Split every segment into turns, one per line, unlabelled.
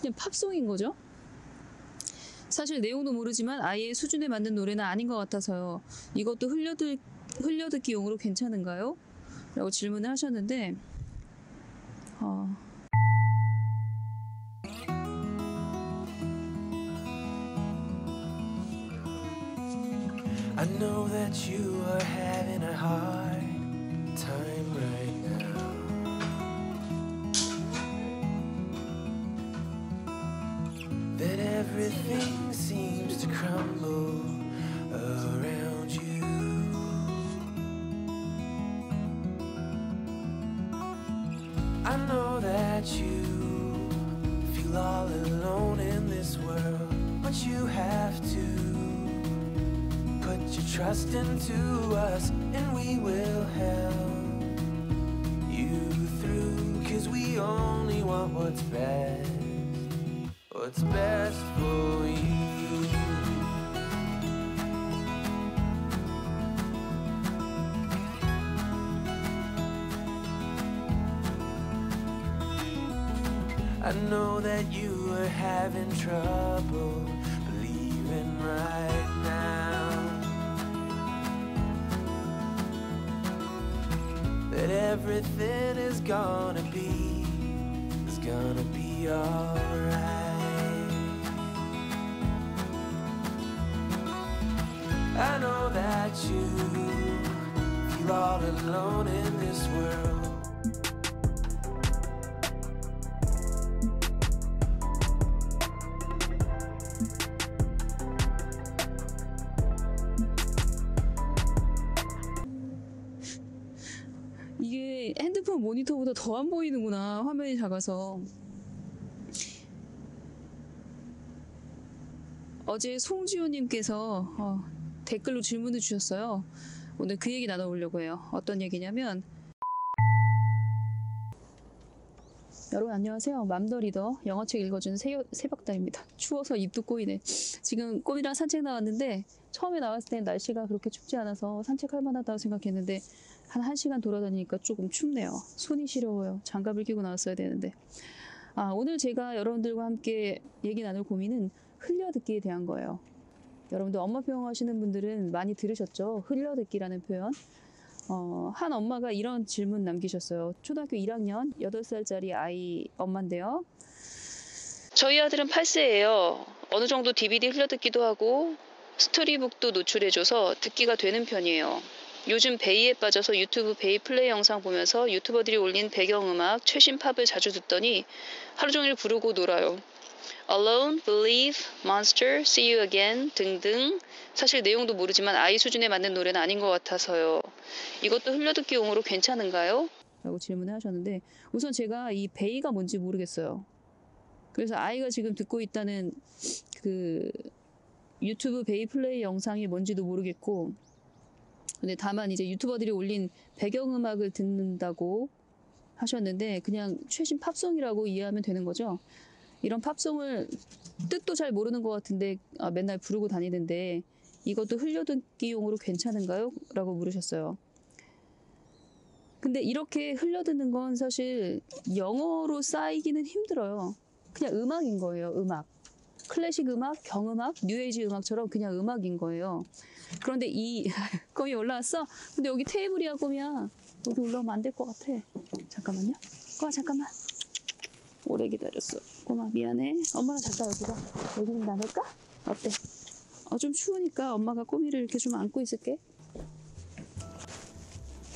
그냥 팝송인 거죠. 사실 내용도 모르지만 아이의 수준에 맞는 노래는 아닌 것 같아서요. 이것도 흘려들, 흘려듣기용으로 괜찮은가요? 라고 질문을 하셨는데 어,
I know that you feel all alone in this world, but you have to. Put your trust into us and we will help you through. Cause we only want what's best, what's best for you. I know that you are having trouble believing right now that everything is gonna be is gonna be alright. I know that you feel all alone in this world.
모니터보다 더안 보이는구나. 화면이 작아서. 어제 송지호님께서 어, 댓글로 질문을 주셨어요. 오늘 그 얘기 나눠보려고 해요. 어떤 얘기냐면 여러분 안녕하세요. 맘더 리더 영어책 읽어주는 새, 새벽달입니다. 추워서 입도 꼬이네. 지금 꼬미랑 산책 나왔는데 처음에 나왔을 땐 날씨가 그렇게 춥지 않아서 산책할 만하다고 생각했는데 한 1시간 돌아다니니까 조금 춥네요. 손이 시려워요. 장갑을 끼고 나왔어야 되는데. 아, 오늘 제가 여러분들과 함께 얘기 나눌 고민은 흘려듣기에 대한 거예요. 여러분들 엄마 표현 하시는 분들은 많이 들으셨죠? 흘려듣기라는 표현. 어, 한 엄마가 이런 질문 남기셨어요. 초등학교 1학년 8살짜리 아이 엄마인데요. 저희 아들은 8세예요. 어느 정도 DVD 흘려듣기도 하고 스토리북도 노출해줘서 듣기가 되는 편이에요. 요즘 베이에 빠져서 유튜브 베이 플레이 영상 보면서 유튜버들이 올린 배경음악 최신 팝을 자주 듣더니 하루 종일 부르고 놀아요. Alone, Believe, Monster, See You Again 등등 사실 내용도 모르지만 아이 수준에 맞는 노래는 아닌 것 같아서요. 이것도 흘려듣기용으로 괜찮은가요? 라고 질문을 하셨는데 우선 제가 이 베이가 뭔지 모르겠어요. 그래서 아이가 지금 듣고 있다는 그 유튜브 베이 플레이 영상이 뭔지도 모르겠고 근데 다만 이제 유튜버들이 올린 배경음악을 듣는다고 하셨는데 그냥 최신 팝송이라고 이해하면 되는 거죠. 이런 팝송을 뜻도 잘 모르는 것 같은데 아, 맨날 부르고 다니는데 이것도 흘려듣기용으로 괜찮은가요? 라고 물으셨어요. 근데 이렇게 흘려듣는 건 사실 영어로 쌓이기는 힘들어요. 그냥 음악인 거예요, 음악. 클래식 음악, 경음악, 뉴에이지 음악처럼 그냥 음악인 거예요. 그런데 이 거기 올라왔어? 근데 여기 테이블이야, 꼬미야. 여기 올라오면 안 될 것 같아. 잠깐만요. 꼬마 잠깐만. 오래 기다렸어. 꼬마 미안해. 엄마가 잠깐 여기 가. 여기 좀 나눌까? 어때? 어, 좀 추우니까 엄마가 꼬미를 이렇게 좀 안고 있을게.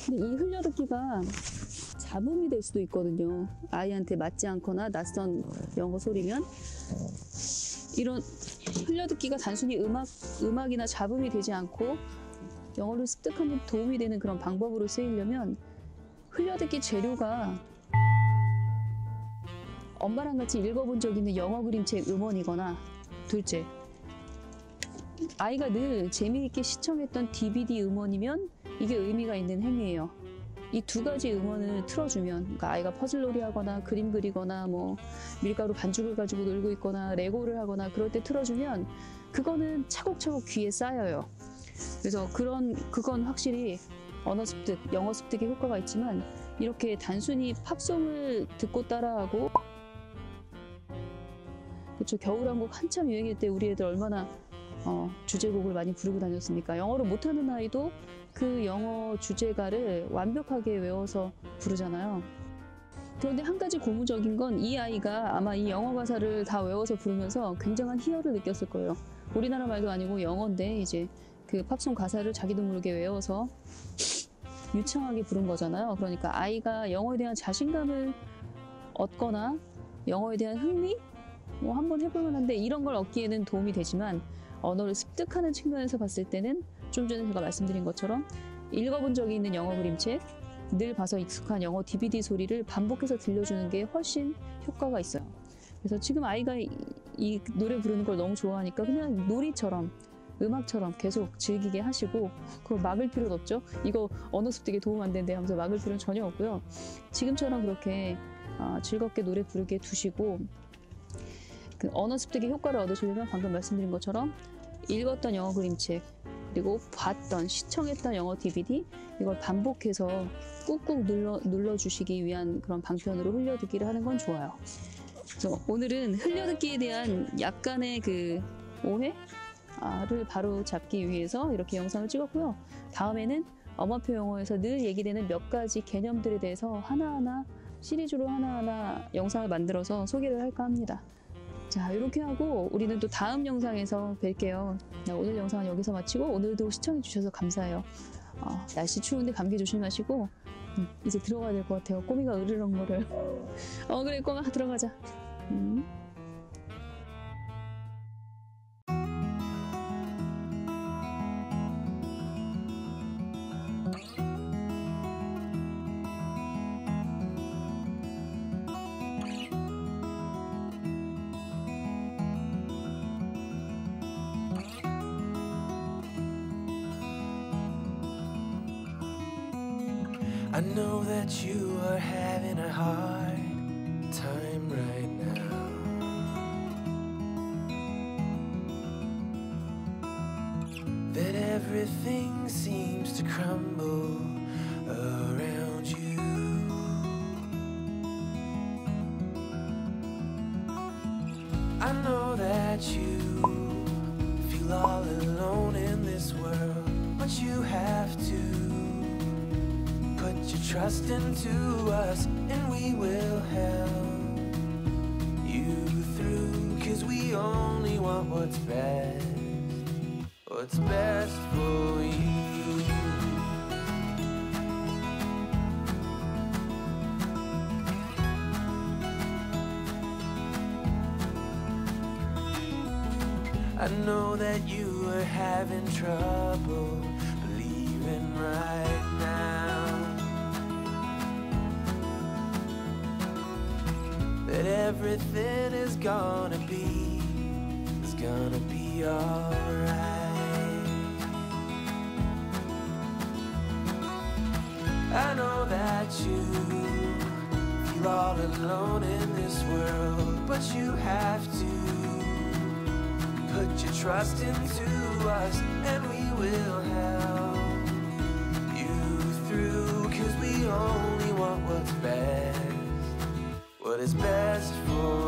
근데 이 흘려듣기가 잡음이 될 수도 있거든요. 아이한테 맞지 않거나 낯선 영어 소리면 이런 흘려듣기가 단순히 음악 음악이나 잡음이 되지 않고 영어를 습득하는 데 도움이 되는 그런 방법으로 쓰이려면 흘려듣기 재료가 엄마랑 같이 읽어본 적 있는 영어 그림책 음원이거나 둘째 아이가 늘 재미있게 시청했던 DVD 음원이면 이게 의미가 있는 행위예요. 이 두 가지 음원을 틀어주면 그러니까 아이가 퍼즐놀이 하거나 그림 그리거나 뭐 밀가루 반죽을 가지고 놀고 있거나 레고를 하거나 그럴 때 틀어주면 그거는 차곡차곡 귀에 쌓여요. 그래서 그런 그건 확실히 언어 습득, 영어 습득에 효과가 있지만 이렇게 단순히 팝송을 듣고 따라하고 그렇죠. 겨울왕국 한참 유행일 때 우리 애들 얼마나 어, 주제곡을 많이 부르고 다녔습니까? 영어를 못하는 아이도 그 영어 주제가를 완벽하게 외워서 부르잖아요. 그런데 한 가지 고무적인 건 이 아이가 아마 이 영어 가사를 다 외워서 부르면서 굉장한 희열을 느꼈을 거예요. 우리나라 말도 아니고 영어인데 이제 그 팝송 가사를 자기도 모르게 외워서 유창하게 부른 거잖아요. 그러니까 아이가 영어에 대한 자신감을 얻거나 영어에 대한 흥미 뭐 한번 해볼 만한데 이런 걸 얻기에는 도움이 되지만 언어를 습득하는 측면에서 봤을 때는 좀 전에 제가 말씀드린 것처럼 읽어본 적이 있는 영어 그림책 늘 봐서 익숙한 영어 DVD 소리를 반복해서 들려주는 게 훨씬 효과가 있어요. 그래서 지금 아이가 이, 이 노래 부르는 걸 너무 좋아하니까 그냥 놀이처럼 음악처럼 계속 즐기게 하시고 그걸 막을 필요도 없죠. 이거 언어 습득에 도움 안 된대 하면서 막을 필요는 전혀 없고요. 지금처럼 그렇게 아, 즐겁게 노래 부르게 두시고 그 언어 습득의 효과를 얻으시려면 방금 말씀드린 것처럼 읽었던 영어 그림책 그리고 봤던 시청했던 영어 DVD 이걸 반복해서 꾹꾹 눌러 눌러 주시기 위한 그런 방편으로 흘려듣기를 하는 건 좋아요. 그래서 오늘은 흘려듣기에 대한 약간의 그 오해를 바로 잡기 위해서 이렇게 영상을 찍었고요. 다음에는 어머표 영어에서 늘 얘기되는 몇 가지 개념들에 대해서 하나하나 시리즈로 하나하나 영상을 만들어서 소개를 할까 합니다. 자, 이렇게 하고 우리는 또 다음 영상에서 뵐게요. 네, 오늘 영상은 여기서 마치고 오늘도 시청해주셔서 감사해요. 어, 날씨 추운데 감기 조심하시고 음, 이제 들어가야 될 것 같아요. 꼬미가 으르렁거려요. 어, 그래, 꼬마 들어가자. 음.
I know that you are having a hard time right now. That everything seems to crumble around trust into us and we will help you through. Cause we only want what's best, what's best for you. I know that you are having trouble that everything is gonna be is gonna be alright. I know that you feel all alone in this world, but you have to put your trust into us and we will help you through cause we only want what's best is best for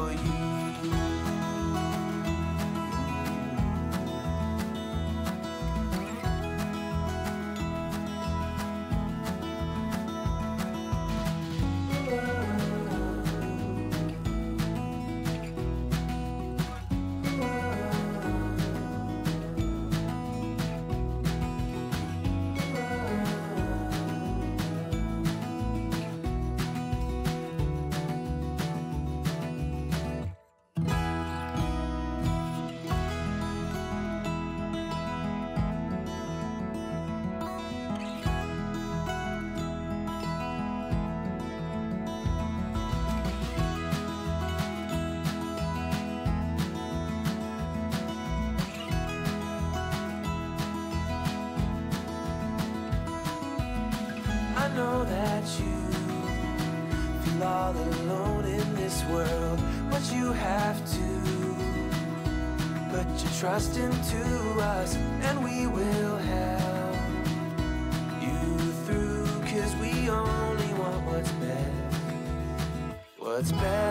know that you feel all alone in this world, but you have to put your trust into us and we will help you through. Cause we only want what's best, what's best.